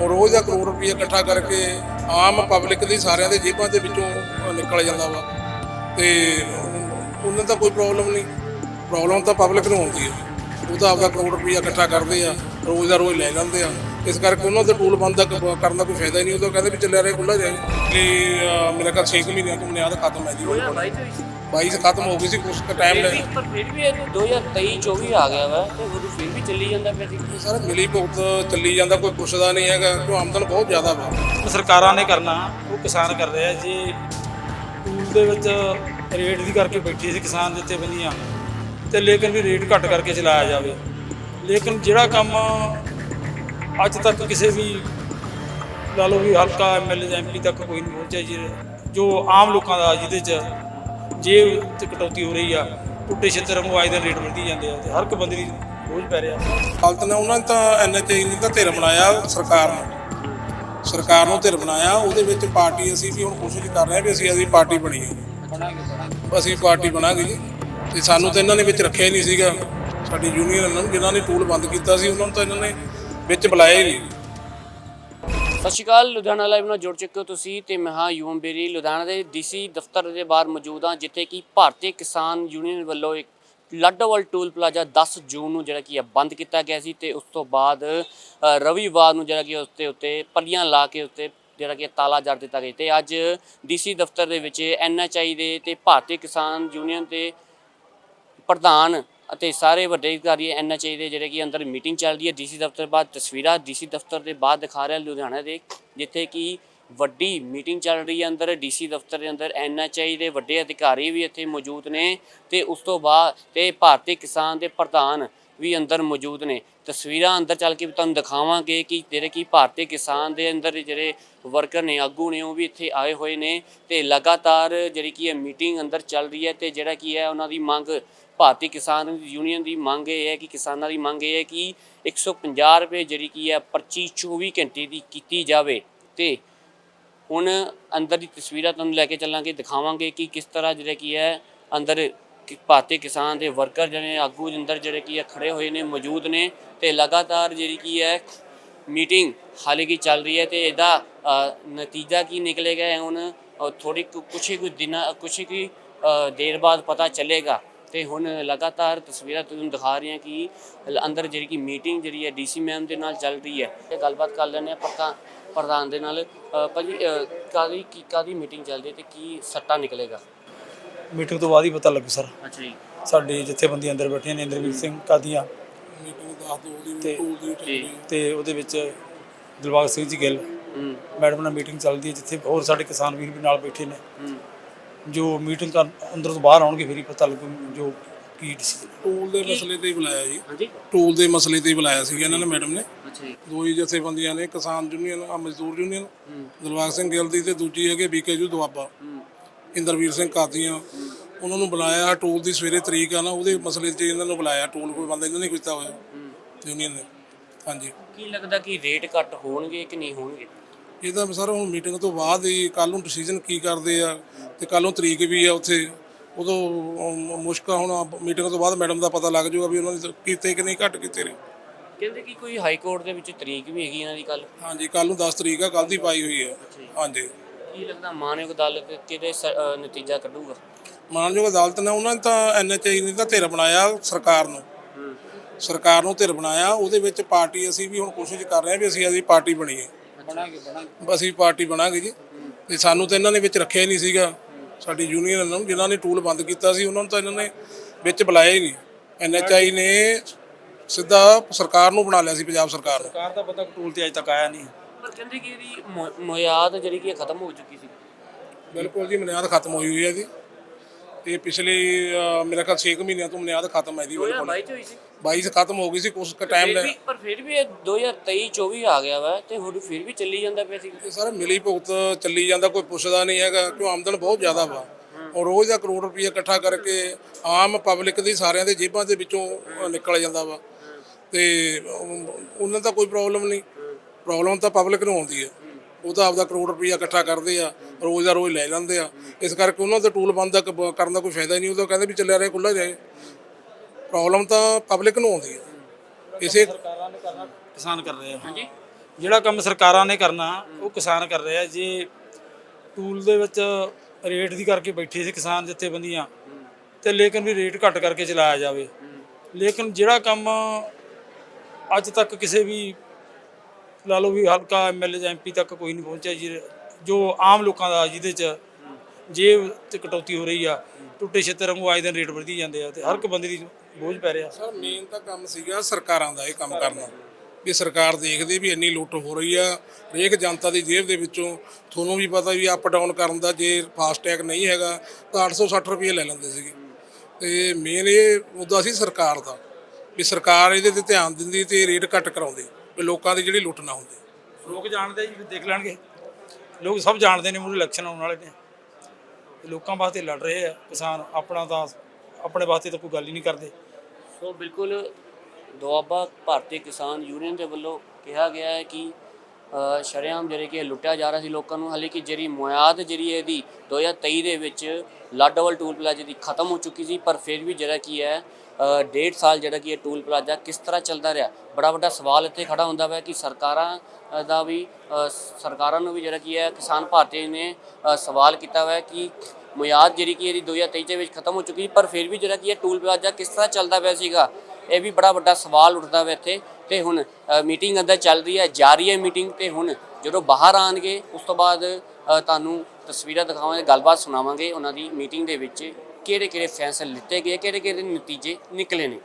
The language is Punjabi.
ਰੋਜ਼ ਦਾ ਕਰੋੜ ਰੁਪਏ ਇਕੱਠਾ ਕਰਕੇ ਆਮ ਪਬਲਿਕ ਦੀ ਸਾਰਿਆਂ ਦੇ ਜੇਬਾਂ ਦੇ ਵਿੱਚੋਂ ਨਿਕਲ ਜਾਂਦਾ ਵਾ। ਤੇ ਉਹਨਾਂ ਦਾ ਕੋਈ ਪ੍ਰੋਬਲਮ ਨਹੀਂ। ਪ੍ਰੋਬਲਮ ਤਾਂ ਪਬਲਿਕ ਨੂੰ ਆਉਂਦੀ ਹੈ ਉਹ ਤਾਂ ਆਪਦਾ ਕਰੋੜ ਰੁਪਏ ਇਕੱਠਾ ਕਰਦੇ ਆ ਰੋਜ਼ ਦਾ ਰੋਜ਼ ਲੈ ਜਾਂਦੇ ਆ। ਇਸ ਕਰਕੇ ਉਹਨਾਂ ਦੇ ਟੂਲ ਬੰਦ ਕਰਨ ਦਾ ਕੋਈ ਫਾਇਦਾ ਹੀ ਨਹੀਂ। ਉਹ ਤਾਂ ਕਹਿੰਦੇ ਵੀ ਚੱਲਿਆ ਰਹੇ ਖੁੱਲਾ ਜਾਏ ਕਿ ਅਹ, ਮੇਰਾ ਕੱਲ 6 ਮਹੀਨਿਆਂ ਤੋਂ ਮਿਆਦ ਖਤਮ ਹੈ ਜੀ। 2022 ਚ 22 ਚ ਖਤਮ ਹੋ ਗਈ ਸੀ ਕੁਝ ਟਾਈਮ ਫਿਰ ਪਰ ਫਿਰ ਵੀ ਇਹ 2023 24 ਆ ਗਿਆ ਵਾ ਤੇ ਉਹ ਫਿਰ ਵੀ ਚੱਲੀ ਜਾਂਦਾ ਪਿਆ ਸੀ। ਸਾਰਾ ਮਿਲੀ ਭੁਗਤ ਚੱਲੀ ਜਾਂਦਾ ਕੋਈ ਪੁੱਛਦਾ ਨਹੀਂ ਹੈਗਾ ਕਿਉਂ ਆਮਦਨ ਬਹੁਤ ਜ਼ਿਆਦਾ ਵਾ। ਸਰਕਾਰਾਂ ਨੇ ਕਰਨਾ ਉਹ ਕਿਸਾਨ ਕਰ ਰਿਹਾ ਜੇ ਟੂਲ ਦੇ ਵਿੱਚ ਰੇਟ ਦੀ ਕਰਕੇ ਬੈਠੀ ਸੀ ਕਿਸਾਨ ਜਿੱਥੇ ਬੰਦੀਆਂ ਤੇ ਲੇਕਿਨ ਵੀ ਰੇਟ ਘੱਟ ਕਰਕੇ ਚਲਾਇਆ ਜਾਵੇ। ਲੇਕਿਨ ਜਿਹੜਾ ਕੰਮ ਅੱਜ ਤੱਕ ਕਿਸੇ ਵੀ ਲਾ ਲਓ ਵੀ ਹਲਕਾ ਐਮਐਲਏ ਜਾਂ ਐਮਪੀ ਤੱਕ ਕੋਈ ਨਹੀਂ ਪਹੁੰਚਿਆ ਜੀ ਜੋ ਆਮ ਲੋਕਾਂ ਦਾ ਜਿਹਦੇ 'ਚ ਜੇਬ ਤੇ ਕਟੌਤੀ ਹੋ ਰਹੀ ਆ ਟੁੱਟੇ ਛਿੱਤਰ ਨੂੰ ਆਏ ਦਿਨ ਰੇਟ ਵਧੀ ਜਾਂਦੇ ਆ ਤੇ ਹਰ ਇੱਕ ਬੰਦੇ ਦੀ ਬੋਝ ਪੈ ਰਿਹਾ। ਹਾਲਤ ਨੇ ਉਹਨਾਂ ਨੇ ਤਾਂ ਐਨਐਚਆਈ ਨੇ ਤਾਂ ਧਿਰ ਬਣਾਇਆ ਸਰਕਾਰ ਨੂੰ। ਸਰਕਾਰ ਨੂੰ ਧਿਰ ਬਣਾਇਆ, ਉਹਦੇ ਵਿੱਚ ਪਾਰਟੀ ਅਸੀਂ ਵੀ ਹੁਣ ਕੋਸ਼ਿਸ਼ ਕਰ ਰਹੇ ਹਾਂ ਵੀ ਅਸੀਂ ਅਸੀਂ ਪਾਰਟੀ ਬਣੀਏ। ਅਸੀਂ ਪਾਰਟੀ ਬਣਾਂਗੇ ਜੀ। ਤੇ ਸਾਨੂੰ ਤਾਂ ਇਹਨਾਂ ਨੇ ਵਿੱਚ ਰੱਖਿਆ ਹੀ ਨਹੀਂ ਸੀਗਾ। ਸਾਡੀ ਯੂਨੀਅਨ ਨੂੰ, ਜਿਨ੍ਹਾਂ ਨੇ ਟੂਲ ਬੰਦ ਕੀਤਾ ਸੀ, ਉਹਨਾਂ ਨੂੰ ਤਾਂ ਇਹਨਾਂ ਨੇ ਵਿੱਚ ਬੁਲਾਇਆ ਹੀ ਨਹੀਂ। ਸਤਿ ਸ਼੍ਰੀ ਅਕਾਲ, ਲੁਧਿਆਣਾ ਲਾਈਵ ਨਾਲ ਜੁੜ ਚੁੱਕੇ ਹੋ ਤੁਸੀਂ ਤੇ ਮੈਂ ਹਾਂ ਯੂਮ ਬੇਰੀ। ਲੁਧਿਆਣਾ ਦੇ ਡੀਸੀ ਦਫ਼ਤਰ ਦੇ ਬਾਹਰ ਮੌਜੂਦ ਹਾਂ, ਜਿੱਥੇ ਕਿ ਭਾਰਤੀ ਕਿਸਾਨ ਯੂਨੀਅਨ ਵੱਲੋਂ ਇੱਕ ਲੱਡੋਵਾਲ ਟੂਲ ਪਲਾਜ਼ਾ 10 ਜੂਨ ਨੂੰ ਜਿਹੜਾ ਕਿ ਹੈ ਬੰਦ ਕੀਤਾ ਗਿਆ ਸੀ ਤੇ ਉਸ ਤੋਂ ਬਾਅਦ ਰਵੀਵਾਰ ਨੂੰ ਜਿਹੜਾ ਕਿ ਉਸ ਤੇ ਉੱਤੇ ਪੱਲੀਆਂ ਲਾ ਕੇ ਉੱਤੇ ਜਿਹੜਾ ਕਿ ਤਾਲਾ ਜੜ ਦਿੱਤਾ ਗਿਆ ਤੇ ਅੱਜ ਡੀਸੀ ਦਫ਼ਤਰ ਦੇ ਵਿੱਚ ਐਨਐਚਆਈ ਦੇ ਤੇ ਭਾਰਤੀ ਕਿਸਾਨ ਯੂਨੀਅਨ ਦੇ ਪ੍ਰਧਾਨ ਅਤੇ ਸਾਰੇ ਵੱਡੇ ਅਧਿਕਾਰੀ ਐਨਐਚਏ ਦੇ ਜਿਹੜੇ ਕਿ ਅੰਦਰ ਮੀਟਿੰਗ ਚੱਲ ਰਹੀ ਹੈ ਡੀਸੀ ਦਫ਼ਤਰ ਬਾਅਦ ਤਸਵੀਰਾਂ ਡੀਸੀ ਦਫ਼ਤਰ ਦੇ ਬਾਅਦ ਦਿਖਾ ਰਿਹਾ ਲੁਧਿਆਣਾ ਦੇ, ਜਿੱਥੇ ਕਿ ਵੱਡੀ ਮੀਟਿੰਗ ਚੱਲ ਰਹੀ ਹੈ ਅੰਦਰ ਡੀਸੀ ਦਫ਼ਤਰ ਦੇ ਅੰਦਰ, ਐਨਐਚਏ ਦੇ ਵੱਡੇ ਅਧਿਕਾਰੀ ਵੀ ਇੱਥੇ ਮੌਜੂਦ ਨੇ ਤੇ ਉਸ ਤੋਂ ਬਾਅਦ ਤੇ ਭਾਰਤੀ ਕਿਸਾਨ ਦੇ ਪ੍ਰਧਾਨ ਵੀ ਅੰਦਰ ਮੌਜੂਦ ਨੇ। ਤਸਵੀਰਾਂ ਅੰਦਰ ਚੱਲ ਕੇ ਵੀ ਤੁਹਾਨੂੰ ਦਿਖਾਵਾਂਗੇ ਕਿ ਜਿਹੜੇ ਕਿ ਭਾਰਤੀ ਕਿਸਾਨ ਦੇ ਅੰਦਰ ਜਿਹੜੇ ਵਰਕਰ ਨੇ, ਆਗੂ ਨੇ, ਉਹ ਵੀ ਇੱਥੇ ਆਏ ਹੋਏ ਨੇ ਤੇ ਲਗਾਤਾਰ ਜਿਹੜੀ ਕੀ ਹੈ ਮੀਟਿੰਗ ਅੰਦਰ ਚੱਲ ਰਹੀ ਹੈ ਤੇ ਜਿਹੜਾ ਕੀ ਹੈ ਉਹਨਾਂ ਦੀ ਮੰਗ, ਭਾਰਤੀ ਕਿਸਾਨ ਯੂਨੀਅਨ ਦੀ ਮੰਗ ਇਹ ਹੈ ਕਿ ਕਿਸਾਨਾਂ ਦੀ ਮੰਗ ਇਹ ਹੈ ਕਿ 150 ਰੁਪਏ ਜਿਹੜੀ ਕੀ ਹੈ ਪਰਚੀ 24 ਘੰਟੇ ਦੀ ਕੀਤੀ ਜਾਵੇ ਤੇ ਹੁਣ ਅੰਦਰ ਦੀ ਤਸਵੀਰਾਂ ਤੁਹਾਨੂੰ ਲੈ ਕੇ ਚੱਲਾਂਗੇ, ਦਿਖਾਵਾਂਗੇ ਕਿ ਕਿਸ ਤਰ੍ਹਾਂ ਜਿਹੜਾ ਕੀ ਹੈ ਅੰਦਰ ਕਿ ਭਾਰਤੀ ਕਿਸਾਨ ਦੇ ਵਰਕਰ ਜਿਹੜੇ ਆਗੂ ਅੰਦਰ ਜਿਹੜੇ ਕੀ ਹੈ ਖੜੇ ਹੋਏ ਨੇ ਮੌਜੂਦ ਨੇ ਤੇ ਲਗਾਤਾਰ ਜਿਹੜੀ ਕੀ ਹੈ ਮੀਟਿੰਗ ਹਾਲੇ ਕੀ ਚੱਲ ਰਹੀ ਹੈ ਤੇ ਇਹਦਾ ਨਤੀਜਾ ਕੀ ਨਿਕਲੇਗਾ ਹੁਣ? ਅ, ਥੋੜੀ ਕੁ- ਕੁਛ ਹੀ ਕੁ ਦਿਨਾਂ ਕੁਛ ਹੀ ਕੁ, ਦੇਰ ਬਾਅਦ ਪਤਾ ਚੱਲੇਗਾ। ਤੇ ਹੁਣ ਲਗਾਤਾਰ ਤਸਵੀਰਾਂ ਤੁਹਾਨੂੰ ਦਿਖਾ ਰਹੀਆਂ ਕਿ ਅੰਦਰ ਜਿਹੜੀ ਕਿ ਮੀਟਿੰਗ ਜਿਹੜੀ ਹੈ ਡੀਸੀ ਮੈਮ ਦੇ ਨਾਲ ਚੱਲ ਰਹੀ ਹੈ। ਤੇ ਗੱਲਬਾਤ ਕਰ ਲੈਂਦੇ ਆ ਪ੍ਰਧਾਨ ਪ੍ਰਧਾਨ ਦੇ ਨਾਲ। ਅ, ਭਾਜੀ ਅ, ਕਾਦੀ ਕੀ ਕਾਦੀ ਮੀਟਿੰਗ ਚੱਲਦੀ ਹੈ ਤੇ ਕੀ ਸੱਟਾ ਨਿਕਲੇਗਾ? ਮੀਟਿੰਗ ਤੋਂ ਬਾਅਦ ਹੀ ਪਤਾ ਲੱਗੂ ਸਰ। ਅੱਛਾ ਜੀ। ਸਾਡੇ ਜਥੇਬੰਦੀਆਂ ਅੰਦਰ ਬੈਠੀਆਂ ਨੇ ਇੰਦਰਵੀਰ ਸਿੰਘ ਕਾਦੀਆਂ। ਮੀਟਿੰਗ ਦੱਸ ਦਿਓ ਉਹਦੀ ਤੇ- ਟੂਲ ਦੀ ਜੀ। ਤੇ ਉਹਦੇ ਵਿੱਚ ਦਿਲਬਾਗ ਸਿੰਘ ਜੀ ਗਿੱਲ। ਹੂੰ। ਮੈਡਮ ਨਾਲ ਮੀਟਿੰਗ ਚੱਲਦੀ ਹੈ ਜਿੱਥੇ ਹੋਰ ਸਾਡੇ ਕਿਸਾਨ ਵੀਰ ਵੀ ਨਾਲ ਬੈਠੇ ਨੇ। ਹੂੰ। ਜੋ ਮੀਟਿੰਗ ਕਰਨ ਅੰਦਰ ਤੋਂ ਬਾਹਰ ਆਉਣਗੇ ਫਿਰ ਹੀ ਪਤਾ ਲੱਗੂ ਜੋ ਕੀ ਡਿਸੀਜਨ ਟੂਲ ਦੇ ਮਸਲੇ ਤੇ ਹੀ ਬੁਲਾਇਆ ਜੀ। ਹਾਂਜੀ। ਟੂਲ ਦੇ ਮਸਲੇ ਤੇ ਹੀ ਬੁਲਾਇਆ ਸੀ ਇਹਨਾਂ ਨੇ ਮੈਡਮ ਨੇ। ਅੱਛਾ ਜੀ। ਦੋ ਹੀ ਜਥੇਬੰਦੀਆਂ ਨੇ ਕਿਸਾਨ ਯੂਨੀਅਨ ਆ ਮਜ਼ਦੂਰ ਯੂਨੀਅਨ ਹੂੰ। ਦਿਲਬਾਗ ਸਿੰਘ ਗਿੱਲ ਦੀ ਤੇ ਦੂਜੀ ਹੈਗੇ ਬੀਕੇਯੂ ਦੁਆਬਾ। ਹੂੰ। ਇੰਦਰਵੀਰ ਸਿੰਘ ਕਾਦੀਆਂ ਉਹਨਾਂ ਨੂੰ ਬੁਲਾਇਆ ਟੂਲ ਦੀ ਸਵੇਰੇ ਤਰੀਕ ਆ ਨਾ ਉਹਦੇ ਮਸਲੇ 'ਚ ਇਹਨਾਂ ਨੂੰ ਬੁਲਾਇਆ ਟੂਲ ਕੋਈ ਬੰਦਾ ਇਹਨਾਂ ਨੇ ਕੀਤਾ ਹੋਇਆ ਯੂਨੀਅਨ ਨੇ ਹਾਂਜੀ। ਕੀ ਲੱਗਦਾ ਕਿ ਰੇਟ ਘੱਟ ਹੋਣਗੇ ਕਿ ਨਹੀਂ ਹੋਣਗੇ? ਇਹ ਤਾਂ ਸਰ ਹੁਣ ਮੀਟਿੰਗ ਤੋਂ ਬਾਅਦ ਹੀ ਕੱਲ ਨੂੰ ਡਿਸੀਜਨ ਕੀ ਕਰਦੇ ਆ ਤੇ ਕੱਲ ਨੂੰ ਤਰੀਕ ਵੀ ਆ ਉੱਥੇ ਉਦੋਂ ਮੁਸ਼ਕ ਹੁਣ ਮੀਟਿੰਗ ਤੋਂ ਬਾਅਦ ਮੈਡਮ ਦਾ ਪਤਾ ਲੱਗ ਜਾਊਗਾ ਵੀ ਉਹਨਾਂ ਨੇ ਕੀਤੇ ਕਿ ਨਹੀਂ ਘੱਟ ਕੀਤੇ ਨੇ। ਕਹਿੰਦੇ ਕਿ ਕੋਈ ਹਾਈ ਕੋਰਟ ਦੇ ਵਿੱਚ ਤਰੀਕ ਵੀ ਹੈਗੀ ਇਹਨਾਂ ਦੀ ਕੱਲ ਹਾਂਜੀ ਕੱਲ ਨੂੰ 10 ਤਰੀਕ ਆ ਕੱਲ ਦੀ ਪਾਈ ਹੋਈ ਹੈ ਹਾਂਜੀ। ਕੀ ਲੱਗਦਾ ਮਾਨਯੋਗ ਅਦਾਲਤ ਕਿਹਦੇ ਸ- ਨਤੀਜਾ ਕੱਢੂਗਾ? ਮਾਨਯੋਗ ਅਦਾਲਤ ਨੇ ਉਹਨਾਂ ਨੇ ਤਾਂ ਐਨਐਚਆਈ ਨੇ ਤਾਂ ਧਿਰ ਬਣਾਇਆ ਸਰਕਾਰ ਨੂੰ। ਹੂੰ। ਸਰਕਾਰ ਨੂੰ ਧਿਰ ਬਣਾਇਆ ਉਹਦੇ ਵਿੱਚ ਪਾਰਟੀ ਅਸੀਂ ਵੀ ਹੁਣ ਕੋਸ਼ਿਸ਼ ਕਰ ਰਹੇ ਹਾਂ ਵੀ ਅਸੀਂ ਅਸੀਂ ਪਾਰਟੀ ਬਣੀਏ। ਬਣਾਗੇ ਬਣਾਗੇ। ਅਸੀਂ ਪਾਰਟੀ ਬਣਾਂਗੇ ਜੀ। ਤੇ ਸਾਨੂੰ ਤਾਂ ਇਹਨਾਂ ਨੇ ਵਿੱਚ ਰੱਖਿਆ ਹੀ ਨਹੀਂ ਸੀਗਾ। ਸਾਡੀ ਯੂਨੀਅਨ ਨੂੰ ਜਿਨ੍ਹਾਂ ਨੇ ਟੂਲ ਬੰਦ ਕੀਤਾ ਸੀ ਉਹਨਾਂ ਨੂੰ ਤਾਂ ਇਹਨਾਂ ਨੇ ਵਿੱਚ ਬੁਲਾਇਆ ਹੀ ਨਹੀਂ। ਐਨਐਚਆਈ ਨੇ ਸਿੱਧਾ ਸਰਕਾਰ ਨੂੰ ਬਣਾ ਲਿਆ ਸੀ ਪੰਜਾਬ ਸਰਕਾਰ ਨੂੰ। ਸਰਕਾਰ ਦਾ ਪਤਾ ਟੂਲ ਤੇ ਅਜੇ ਤੱਕ ਆਇਆ ਨਹੀਂ। ਪਰ ਕਹਿੰਦੇ ਕਿ ਇਹਦੀ ਮੁ- ਜਿਹੜੀ ਕਿ ਖਤਮ ਹੋ ਚੁੱਕੀ ਸੀ। ਬਿਲਕੁਲ ਜੀ ਮਨਿਆਦ ਖਤਮ ਹੋਈ ਹੋਈ ਹੈ ਜੀ। ਇਹ ਪਿਛਲੇ ਅਹ, ਮੇਰਾ ਖਿਆਲ 6 ਮਹੀਨਿਆਂ ਤੋਂ ਮਨਿਆਦ ਖਤਮ ਹੈ ਜੀ ਬਿਲਕੁਲ। 2022 ਚ ਹੋਈ ਸੀ। 22 ਚ ਖਤਮ ਹੋ ਗਈ ਸੀ ਕੁਝ ਟਾਈਮ ਫਿਰ ਵੀ ਪਰ ਫਿਰ ਵੀ ਇਹ 2023 24 ਆ ਗਿਆ ਵਾ ਤੇ ਹੁਣ ਫਿਰ ਵੀ ਚੱਲੀ ਜਾਂਦਾ ਪਿਆ ਸੀ। ਇਹ ਸਾਰਾ ਮਿਲੀ ਭੁਗਤ ਚੱਲੀ ਜਾਂਦਾ ਕੋਈ ਪੁੱਛਦਾ ਨਹੀਂ ਹੈਗਾ ਕਿਉਂ ਆਮਦਨ ਬਹੁਤ ਜ਼ਿਆਦਾ ਵਾ। ਔਰ ਰੋਜ਼ ਦਾ ਕਰੋੜ ਰੁਪਏ ਇਕੱਠਾ ਕਰਕੇ ਆਮ ਪਬਲਿਕ ਦੀ ਸਾਰਿਆਂ ਦੇ ਜੇਬਾਂ ਦੇ ਵਿੱਚੋਂ ਨਿਕਲ ਜਾਂਦਾ ਵਾ। ਤੇ ਉਹ- ਉਹਨਾਂ ਦਾ ਕੋਈ ਪ੍ਰੋਬਲਮ ਨਹੀਂ। ਪ੍ਰੋਬਲਮ ਤਾਂ ਪਬਲਿਕ ਨੂੰ ਆਉਂਦੀ ਹੈ। ਉਹ ਤਾਂ ਆਪਦਾ ਕਰੋੜ ਰੁਪਈਆ ਇਕੱਠਾ ਕਰਦੇ ਆ, ਰੋਜ਼ ਦਾ ਰੋਜ਼ ਲੈ ਜਾਂਦੇ ਆ। ਇਸ ਕਰਕੇ ਉਹਨਾਂ ਦਾ ਟੂਲ ਬੰਦ ਦਾ ਕ- ਕਰਨ ਦਾ ਕੋਈ ਫਾਇਦਾ ਹੀ ਨਹੀਂ, ਉਹ ਤਾਂ ਕਹਿੰਦੇ ਵੀ ਚੱਲਿਆ ਰਹੇ ਖੁੱਲਾ ਜਾਏ ਪ੍ਰੋਬਲਮ ਤਾਂ ਪਬਲਿਕ ਨੂੰ ਆਉਂਦੀ ਹੈ। ਇਸੇ ਕਿਸਾਨ ਕਰ ਰਹੇ ਆ। ਹਾਂਜੀ ਜਿਹੜਾ ਕੰਮ ਸਰਕਾਰਾਂ ਨੇ ਕਰਨਾ, ਉਹ ਕਿਸਾਨ ਕਰ ਰਹੇ ਆ। ਜੇ ਟੂਲ ਦੇ ਵਿੱਚ ਰੇਟ ਦੀ ਕਰਕੇ ਬੈਠੇ ਸੀ ਕਿਸਾਨ ਜਥੇਬੰਦੀਆਂ, ਤੇ ਲੇਕਿਨ ਵੀ ਰੇਟ ਘੱਟ ਕਰਕੇ ਚਲਾਇਆ ਜਾਵੇ। ਲੇਕਿਨ ਜਿਹੜਾ ਕੰਮ ਅੱਜ ਤੱਕ ਕਿਸੇ ਵੀ ਲਾ ਲਓ ਵੀ ਹਲਕਾ ਐਮਐਲਏ ਜਾਂ ਐਮਪੀ ਤੱਕ ਕੋਈ ਨਹੀਂ ਪਹੁੰਚਿਆ ਜੀ, ਜੋ ਆਮ ਲੋਕਾਂ ਦਾ ਜਿਹਦੇ ਚ ਜੇਬ ਤੇ ਕਟੌਤੀ ਹੋ ਰਹੀ ਆ, ਟੁੱਟੇ ਛੇਤਰ ਵਾਂਗੂ ਆਏ ਦਿਨ ਰੇਟ ਵਧੀ ਜਾਂਦੇ ਆ ਤੇ ਹਰ ਇੱਕ ਬੰਦੇ ਦੀ ਬੋਝ ਪੈ ਰਿਹਾ। ਸਰ ਮੇਨ ਤਾਂ ਕੰਮ ਸੀਗਾ ਸਰਕਾਰਾਂ ਦਾ ਇਹ ਕੰਮ ਕਰਨਾ, ਵੀ ਸਰਕਾਰ ਦੇਖਦੀ ਵੀ ਇੰਨੀ ਲੁੱਟ ਹੋ ਰਹੀ ਆ, ਹਰੇਕ ਜਨਤਾ ਦੀ ਜੇਬ ਦੇ ਵਿੱਚੋਂ ਤੁਹਾਨੂੰ ਵੀ ਪਤਾ ਵੀ ਅਪ ਡਾਊਨ ਕਰਨ ਦਾ ਜੇ ਫਾਸਟੈਗ ਨਹੀਂ ਹੈਗਾ ਤਾਂ 860 ਰੁਪਏ ਲੈ ਲੈਂਦੇ ਸੀਗੇ। ਤੇ ਮੇਨ ਇਹ ਮੁੱਦਾ ਸੀ ਸਰਕਾਰ ਦਾ, ਵੀ ਸਰਕਾਰ ਇਹਦੇ ਤੇ ਧਿਆਨ ਦਿੰਦੀ ਤੇ ਰੇਟ ਘੱਟ ਕਰਾਉਂਦੀ। ਵੀ ਲੋਕਾਂ ਦੀ ਜਿਹੜੀ ਲੁੱਟ ਨਾ ਹੁੰਦੀ। ਲੋਕ ਜਾਣਦੇ ਆ ਜੀ ਦੇਖ ਲੈਣਗੇ। ਲੋਕ ਸਭ ਜਾਣਦੇ ਨੇ ਮੂਰੇ ਇਲੈਕਸ਼ਨ ਆਉਣ ਵਾਲੇ ਨੇ। ਲੋਕਾਂ ਵਾਸਤੇ ਲੜ ਰਹੇ ਆ ਕਿਸਾਨ ਆਪਣਾ ਤਾਂ ਆਪਣੇ ਵਾਸਤੇ ਤਾਂ ਕੋਈ ਗੱਲ ਹੀ ਨਹੀਂ ਕਰਦੇ। ਸੋ ਬਿਲਕੁਲ ਦੁਆਬਾ ਭਾਰਤੀ ਕਿਸਾਨ ਯੂਨੀਅਨ ਦੇ ਵੱਲੋਂ ਕਿਹਾ ਗਿਆ ਹੈ ਕਿ ਸ਼ਰੇਆਮ ਜਿਹੜੇ ਕਿ ਲੁੱਟਿਆ ਜਾ ਰਿਹਾ ਸੀ ਲੋਕਾਂ ਨੂੰ। ਹਾਲੇ ਕਿ ਜਿਹੜੀ ਮੁਆਦ ਜਿਹੜੀ ਹੈ ਇਹਦੀ 2023 ਦੇ ਵਿੱਚ ਲਾਡੋਵਲ ਟੂਲ ਪਲਾਜ਼ਾ ਦੀ ਖਤਮ ਹੋ ਚੁੱਕੀ ਸੀ ਪਰ ਫਿਰ ਵੀ ਜਿਹੜਾ ਕੀ ਹੈ ਡੇਢ ਸਾਲ ਜਿਹੜਾ ਕਿ ਇਹ ਟੂਲ ਪਲਾਜ਼ਾ ਕਿਸ ਤਰ੍ਹਾਂ ਚੱਲਦਾ ਰਿਹਾ? ਬੜਾ ਵੱਡਾ ਸਵਾਲ ਇੱਥੇ ਖੜਾ ਹੁੰਦਾ ਹੈ ਕਿ ਸਰਕਾਰਾਂ ਦਾ ਵੀ ਸਰਕਾਰਾਂ ਨੂੰ ਵੀ ਜਿਹੜਾ ਕੀ ਹੈ ਕਿਸਾਨ ਭਾਰਤੀ ਨੇ ਸਵਾਲ ਕੀਤਾ ਹੋਇਆ ਕਿ ਮੁਆਦ ਜਿਹੜੀ ਕਿ ਇਹਦੀ 2023 ਦੇ ਵਿੱਚ ਖਤਮ ਹੋ ਚੁੱਕੀ ਸੀ, ਪਰ ਫਿਰ ਵੀ ਜਿਹੜਾ ਕੀ ਹੈ ਟੂਲ ਪਲਾਜ਼ਾ ਕਿਸ ਤਰ੍ਹਾਂ ਚੱਲਦਾ ਪਿਆ ਸੀਗਾ ਇਹ ਵੀ ਬੜਾ ਵੱਡਾ ਸਵਾਲ ਉੱਠਦਾ ਵਾ ਇੱਥੇ। ਤੇ ਹੁਣ ਮੀਟਿੰਗ ਅੰਦਰ ਚੱਲ ਰਹੀ ਹੈ ਜਾਰੀ ਹੈ ਮੀਟਿੰਗ ਤੇ ਹੁਣ ਜਦੋਂ ਬਾਹਰ ਆਣਗੇ ਉਸ ਤੋਂ ਬਾਅਦ ਤੁਹਾਨੂੰ ਤਸਵੀਰਾਂ ਦਿਖਾਵਾਂਗੇ, ਗੱਲਬਾਤ ਸੁਣਾਵਾਂਗੇ ਉਹਨਾਂ ਦੀ ਮੀਟਿੰਗ ਦੇ ਵਿੱਚ ਕਿਹੜੇ ਕਿਹੜੇ ਫੈਸਲੇ ਲਿੱਤੇ ਗਏ ਕਿਹੜੇ ਕਿਹੜੇ ਨਤੀਜੇ ਨਿਕਲੇ ਨੇ।